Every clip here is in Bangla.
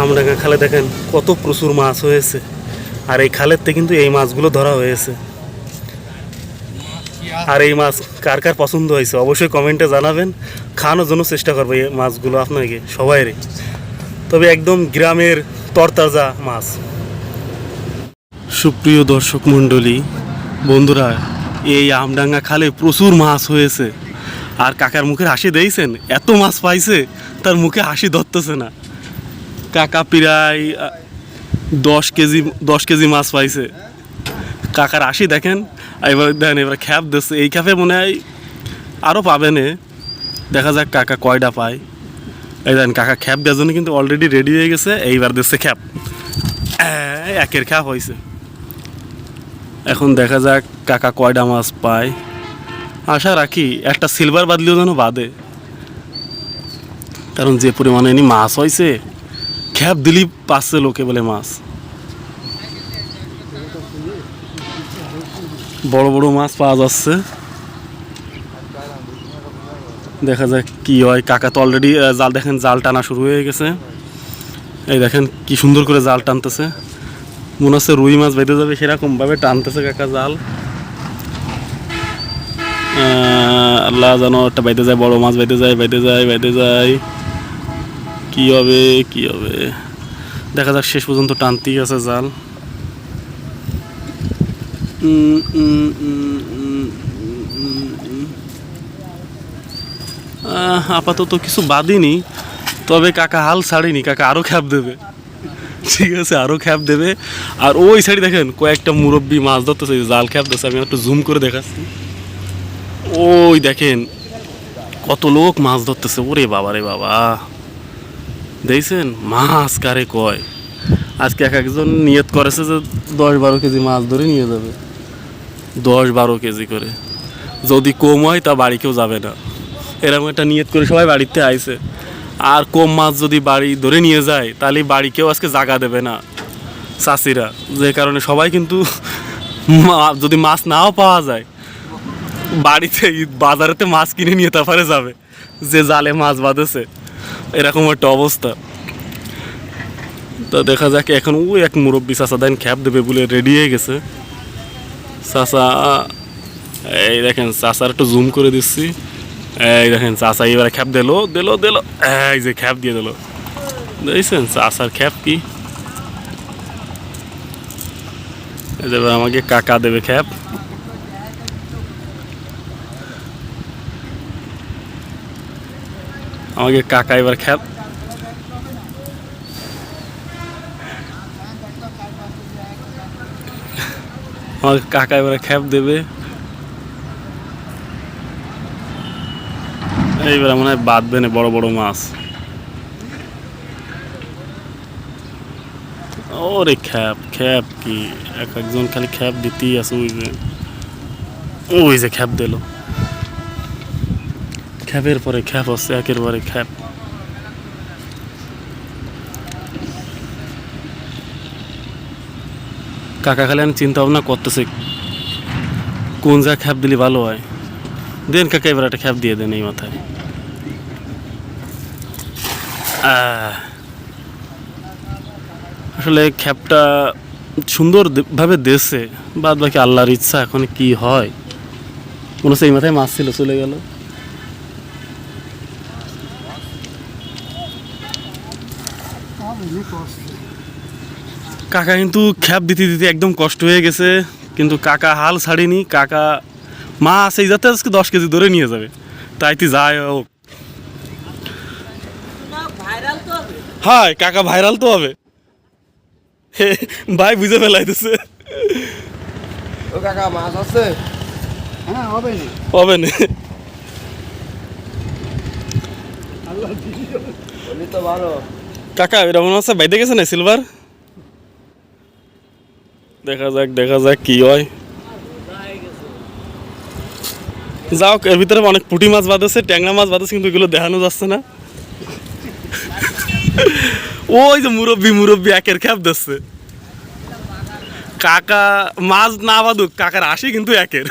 আমডাঙ্গা খালে দেখেন কত প্রচুর মাছ হয়েছে। আর এই খালের থেকে কিন্তু এই মাছগুলো ধরা হয়েছে। আর এই মাছ কার কার পছন্দ হয়েছে অবশ্যই কমেন্টে জানাবেন। খাওয়ানোর জন্য চেষ্টা করব এই মাছগুলো আপনাকে সবাইরে তবে একদম গ্রামের তরতাজা মাছ। সুপ্রিয় দর্শক মণ্ডলী, বন্ধুরা, এই আমডাঙ্গা খালে প্রচুর মাছ হয়েছে। আর কাকার মুখে হাসি দিয়েছেন এত মাছ পাইছে, তার মুখে হাসি ধরতেছে না। কাকা প্রায় দশ কেজি দশ কেজি মাছ পাইছে। কাকার হাসি দেখেন, এবার দেখেন, এবার খ্যাপ দিচ্ছে। এই খ্যাপে মনে হয় আরও পাবেন। দেখা যাক কাকা কয়টা পায়। এই দেখেন, কাকা খ্যাপ দেওয়ার জন্য কিন্তু অলরেডি রেডি হয়ে গেছে। এইবার দিচ্ছে খ্যাপ। একের খ্যাপ হয়েছে এখন দেখা যাক কাকা কয়টা মাছ পায়। আশা রাখি একটা সিলভার বাদলেও যেন বাদে। কারণ যে পরিমাণে এনি মাছ হয়েছে খ্যাপ দিলি পাচ্ছে লোকে বলে মাছ। বড় বড় মাছ পাওয়া যাচ্ছে। দেখা যাক কি হয়। কাকা তো অলরেডি জাল দেখেন, জাল টানা শুরু হয়ে গেছে। এই দেখেন কি সুন্দর করে জাল টানতেছে। মনে হচ্ছে রুই মাছ বেঁধে যাবে সেরকম ভাবে টানতেছে কাকা জাল। আল্লাহ জানো একটা বাইতে যায়, বড় মাছ বাইতে যায় বাইতে যায় বাইতে যায়। কি হবে কি হবে? দেখা যাক, শেষ পর্যন্ত টানতেই আছে জাল। আপাতত কিছু বাদিনি তবে কাকা হাল ছাড়েনি, কাকা আরও খ্যাপ দেবে। ঠিক আছে আরও খ্যাপ দেবে। আর ওই সাইডে দেখেন, কয়েকটা মুরব্বী মাছ ধরতেছে জাল খ্যাপ দিচ্ছে, আমি একটু জুম করে দেখাচ্ছি। ওই দেখেন, কত লোক মাছ ধরতেছে, ওরে বাবা, রে বাবা। দেখছেন? মাছ কারে কয়? আজকে এক একজন নিয়ত করেছে যে দশ বারো কেজি মাছ ধরে নিয়ে যাবে। দশ বারো কেজি করে। যদি কম হয় তা বাড়ি কেউ যাবে না। এরকম একটা নিয়ত করে সবাই বাড়িতে আইছে। আর কম মাছ যদি বাড়ি ধরে নিয়ে যায়, তাহলে বাড়ি কেউ আজকে জাগা দেবে না। চাষিরা, যে কারণে সবাই কিন্তু যদি মাছ নাও পাওয়া যায়, বাড়িতে বাজারেতে মাছ কিনে নিয়ে তারপরে যাবে। যে জালে মাছ বাঁধেছে। এরকম একটা অবস্থা। তো দেখা যাক এখন ওই এক মুরব্বী চাষা দেন খ্যাপ দেবে বলে রেডি হয়ে গেছে। চাষা এই দেখেন চাষার একটু জুম করে দিচ্ছি। এই দেখেন চাষা এবারে খ্যাপ দিলো দিলো দিলো, এই যে খ্যাপ দিয়ে দিলো। দেখছেন চাষার খ্যাপ কি? আমাকে কাকা দেবে খ্যাপ। আমাকে কাকা এবার খ্যাপ আমাকে কাকা এবার খ্যাপ দেবে। এইবার মনে হয় বাঁধবে না বড় বড় মাছ। ওরে খ্যাপ খ্যাপ কি? এক একজন খালি খ্যাপ দিতেই আছে ওই যে। ওই যে খ্যাপ দিল। খ্যাপের পরে খ্যাপ হচ্ছে একের পরে খ্যাপ। কাকা খালি আমি চিন্তা ভাবনা করতেছে, কোন যা খ্যাপ দিলে ভালো হয়? দেন কাকা, এবার একটা খ্যাপ দিয়ে দেন এই মাথায়। আসলে খ্যাপটা সুন্দর দে- ভাবে দেশে বাদ বাকি আল্লাহর ইচ্ছা এখন কি হয়? হচ্ছে এই মাথায় মাছ ছিল, চলে গেল। কাকা কিন্তু খ্যাপ দিতে দিতে একদম কষ্ট হয়ে গেছে কিন্তু কাকা হাল ছাড়েনি কাকা মা আছে যাতে আজকে দশ কেজি ধরে নিয়ে যাবে। তাই তুই যায় হোক হাই কাকা ভাইরাল তো হবে। ভাই বুঝে ফেলাইতেছে। ও কাকা মাছ আছে? হ্যাঁ হবে না। হবে না। কাকা এরকম আছে বাইতে গেছে না সিলভার দেখা যাক দেখা যাক কি হয়। যাও এর ভিতরে অনেক পুঁটি মাছ বাঁধেছে, ট্যাংরা মাছ বাঁধেছে, কিন্তু এগুলো দেখানো যাচ্ছে না। ওই যে মুরব্বি মুরব্বি একের খ্যাপ দিচ্ছে কাকা মাছ না বাঁধুক, কাকার আসি কিন্তু একের।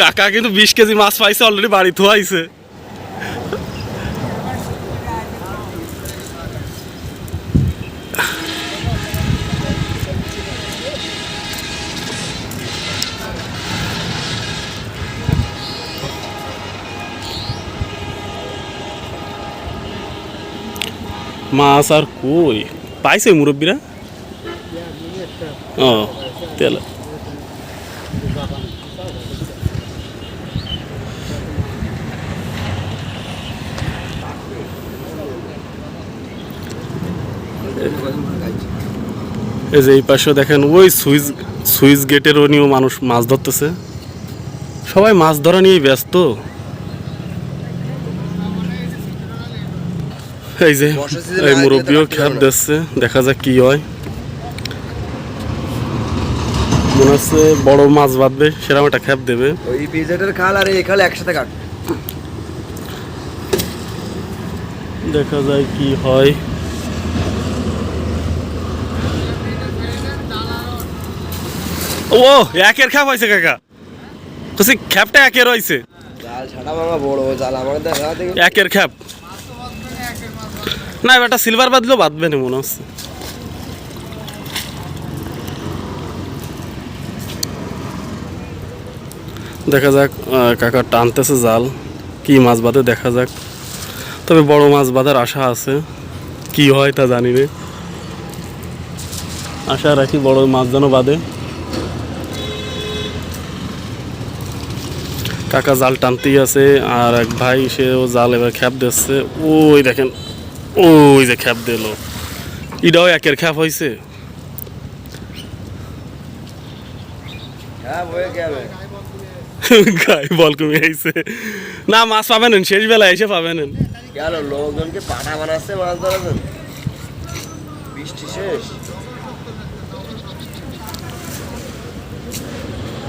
কাকা কিন্তু বিশ কেজি মাছ পাইছে অলরেডি বাড়ি থুয়াইছে। মাছ আর কই? পাইছে মুরব্বীরা? ও, তেল। এই যে এই পাশে দেখেন, ওই সুইচ সুইচ গেটের নিয়েও মানুষ মাছ ধরতেছে। সবাই মাছ ধরা নিয়েই ব্যস্ত। এই যে এই মুরব্বীও খ্যাপ দিচ্ছে দেখা যাক কি হয়। মনে হচ্ছে বড় মাছ বাঁধবে সেরকম একটা খ্যাপ দেবে। ওই পিজেটের খাল আর এই খাল একসাথে কাট। দেখা যায় কি হয়। ও একের খ্যাপ হয়েছে কাকা। খুশি খ্যাপটা একের হয়েছে একের খ্যাপ। না এবারটা সিলভার বাঁধলেও বাঁধবে না মনে হচ্ছে। দেখা যাক কাকা টানতেছে জাল। কি মাছ বাঁধে দেখা যাক। তবে বড় মাছ বাঁধার আশা আছে। কি হয় তা জানি না। আশা রাখি বড় মাছ যেন বাঁধে। কাকা জাল টানতেই আছে, আর এক ভাই সেও জাল এবার খ্যাপ দিচ্ছে। ওই দেখেন ওই যে খ্যাপ দিল। এটাও একের খ্যাপ হয়েছে হ্যাঁ গায়ে বল কমে আইছে। না মাছ পাবেন শেষ বেলা এসে পাবেন লোকজনকে পাঠা বানাচ্ছে মাছ ধরার জন্য? বৃষ্টি শেষ।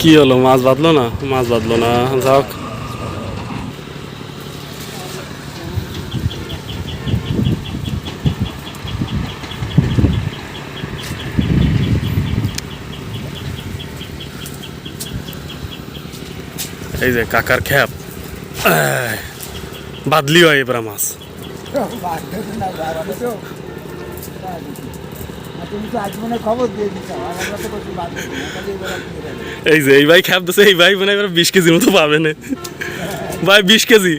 কি হলো মাছ বাঁধলো না? মাছ বাঁধলো না যাক। এই যে কাকার খ্যাপ। বাদলি হয় এবার মাছ। দিচ্ছ। এই যে এই ভাই খ্যাপ দিছে, এই ভাই মানে এবার বিশ কেজির মতো পাবে না। ভাই, বিশ কেজি?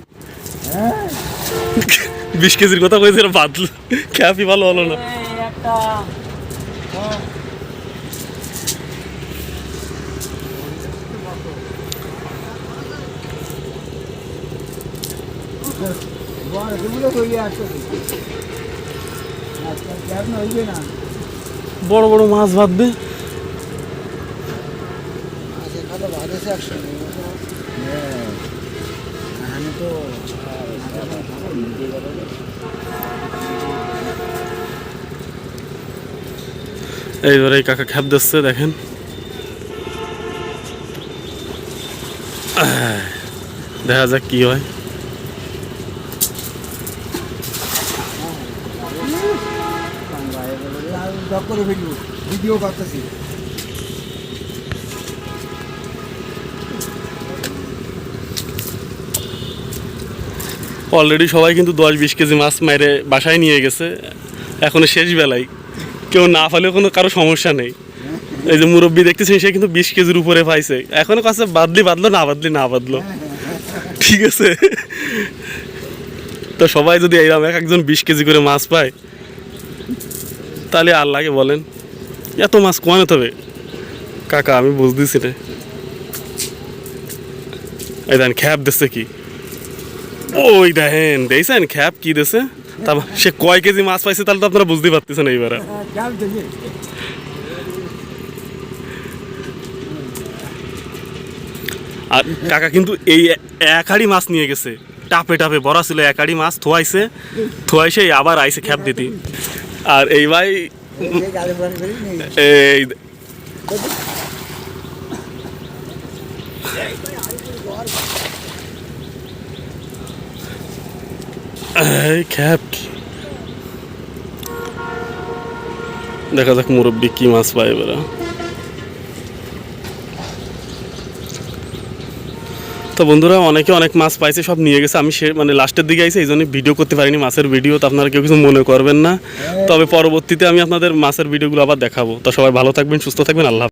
বিশ কেজির কথা কইছে বাদল। খ্যাপই ভালো হলো না। বড় বড় মাছ বাঁধবে এইবারে এই কাকা খ্যাপ দিচ্ছে দেখেন। দেখা যাক কি হয়। করে ফেলব, ভিডিও করতেছি। অলরেডি সবাই কিন্তু দশ বিশ কেজি মাছ মেরে বাসায় নিয়ে গেছে। এখনও শেষ বেলায়। কেউ না ফেলেও কোনো কারও সমস্যা নেই। এই যে মুরব্বী দেখতেছেন, সে কিন্তু বিশ কেজির উপরে পাইছে। এখনও কাছে বাদলি বাদলো, না বাদলি, না বাদলো। ঠিক আছে? তো সবাই যদি এইরকম এক একজন বিশ কেজি করে মাছ পায় তাহলে লাগে বলেন, এত মাছ কমে তবে? কাকা, আমি বুঝতেছি না। এই দেন, খ্যাপ দিচ্ছে কি? ওই দেখেন, দেখছেন খ্যাপ কি দিছে? তারপর সে কয় কেজি মাছ পাইছে তাহলে তো আপনারা বুঝতে পারতেছেন এইবারে। কেমন আর কাকা, কিন্তু এই এক হাড়ি মাছ নিয়ে গেছে। টাপে টাপে বড় ছিল, এক হাড়ি মাছ থোয়াইছে থোয়াইছে, আবার আইছে খ্যাপ দিতে। আর এই ভাই এই দেখা যাক মুরব্বী কি মাছ পায় এবারে। তো বন্ধুরা, অনেকে অনেক মাছ পাইছে, সব নিয়ে গেছে। আমি সে মানে লাস্টের দিকে আইছি এই জন্য ভিডিও করতে পারিনি মাছের ভিডিও তো আপনারা কেউ কিছু মনে করবেন না। তবে পরবর্তীতে আমি আপনাদের মাছের ভিডিওগুলো আবার দেখাবো। তো সবাই ভালো থাকবেন, সুস্থ থাকবেন, আল্লাহ।